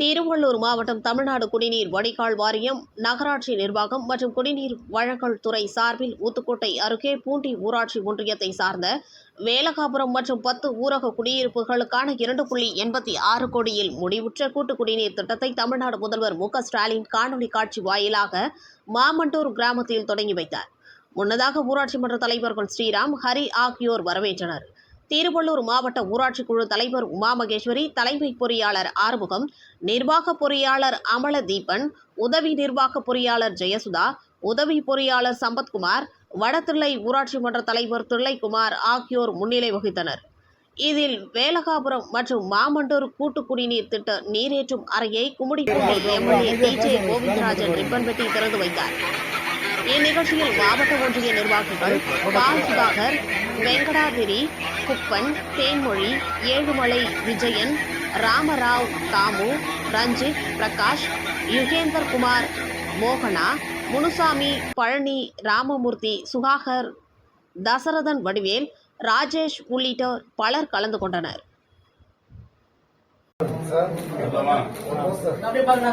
திருவள்ளூர் மாவட்டம் தமிழ்நாடு குடிநீர் வடிகால் வாரியம் நகராட்சி நிர்வாகம் மற்றும் குடிநீர் வழங்கல் துறை சார்பில் ஊத்துக்கோட்டை அருகே பூண்டி ஊராட்சி ஒன்றியத்தை சார்ந்த வேலகாபுரம் மற்றும் பத்து ஊரக குடியிருப்புகளுக்கான இரண்டு புள்ளி எண்பத்தி ஆறு கோடியில் முடிவுற்ற கூட்டு குடிநீர் திட்டத்தை தமிழ்நாடு முதல்வர் மு ஸ்டாலின் காணொலி காட்சி வாயிலாக மாமண்டூர் கிராமத்தில் தொடங்கி வைத்தார். முன்னதாக ஊராட்சி மன்ற தலைவர்கள் ஸ்ரீராம் ஹரி ஆகியோர் வரவேற்றனர். திருவள்ளூர் மாவட்ட ஊராட்சி குழு தலைவர் உமா மகேஸ்வரி தலைமை பொறியாளர் ஆறுமுகம் நிர்வாக பொறியாளர் அமல தீபன் உதவி நிர்வாக பொறியாளர் ஜெயசுதா உதவி பொறியாளர் சம்பத்குமார் வடதில்லை ஊராட்சி மன்ற தலைவர் தில்லைக்குமார் ஆகியோர் முன்னிலை வகித்தனர். இதில் வேலகாபுரம் மற்றும் மாமண்டூர் கூட்டு குடிநீர் திட்ட நீரேற்றும் அறையை Gummidipoondi MLA DJ Govindarajan ribbon வெட்டி திறந்து வைத்தார். இந்நிகழ்ச்சியில் மாவட்ட ஒன்றிய நிர்வாகிகள் பால் சுதாகர் வெங்கடாதிரி குப்பன் தேன்மொழி ஏழுமலை விஜயன் ராமராவ் தாமு ரஞ்சித் பிரகாஷ் யுகேந்தர் குமார் மோகனா முனுசாமி பழனி ராமமூர்த்தி சுகாகர் தசரதன் வடிவேல் ராஜேஷ் உள்ளிட்டோர் பலர் கலந்து கொண்டனர். அப்படியே பாருங்க.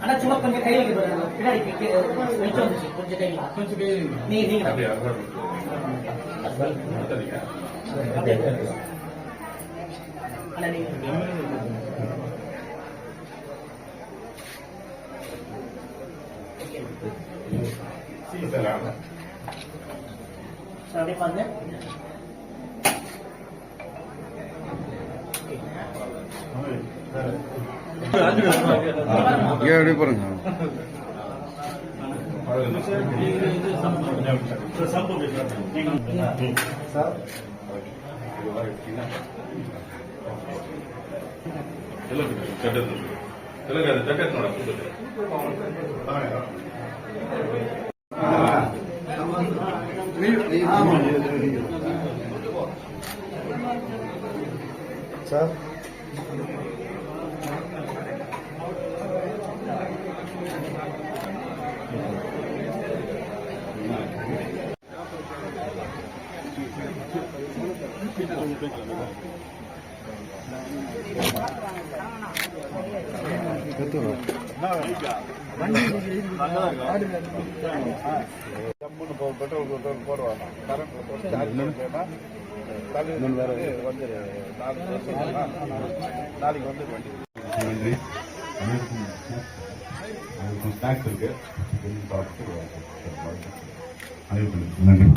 ஆனா சும்மா கொஞ்சம் கையில இருக்கு பாருங்க. பின்னாடி கி- கி- வெளிச்சம் வந்துச்சு கொஞ்சம் கையில கொஞ்சம் கையில நீ நீங்க அப்படியே அண்ணா நீங்க சார் அப்படியே பாருங்க ஏன் அப்படியே பாருங்க. தெலுங்கான ஜக்கத்னோட சார். பெட்ரோல் போடுவாங்க கரண்ட் போட்டு வந்து நாளைக்கு வந்து வண்டி நன்றி ஸ்நாக்ஸ் இருக்கு நன்றி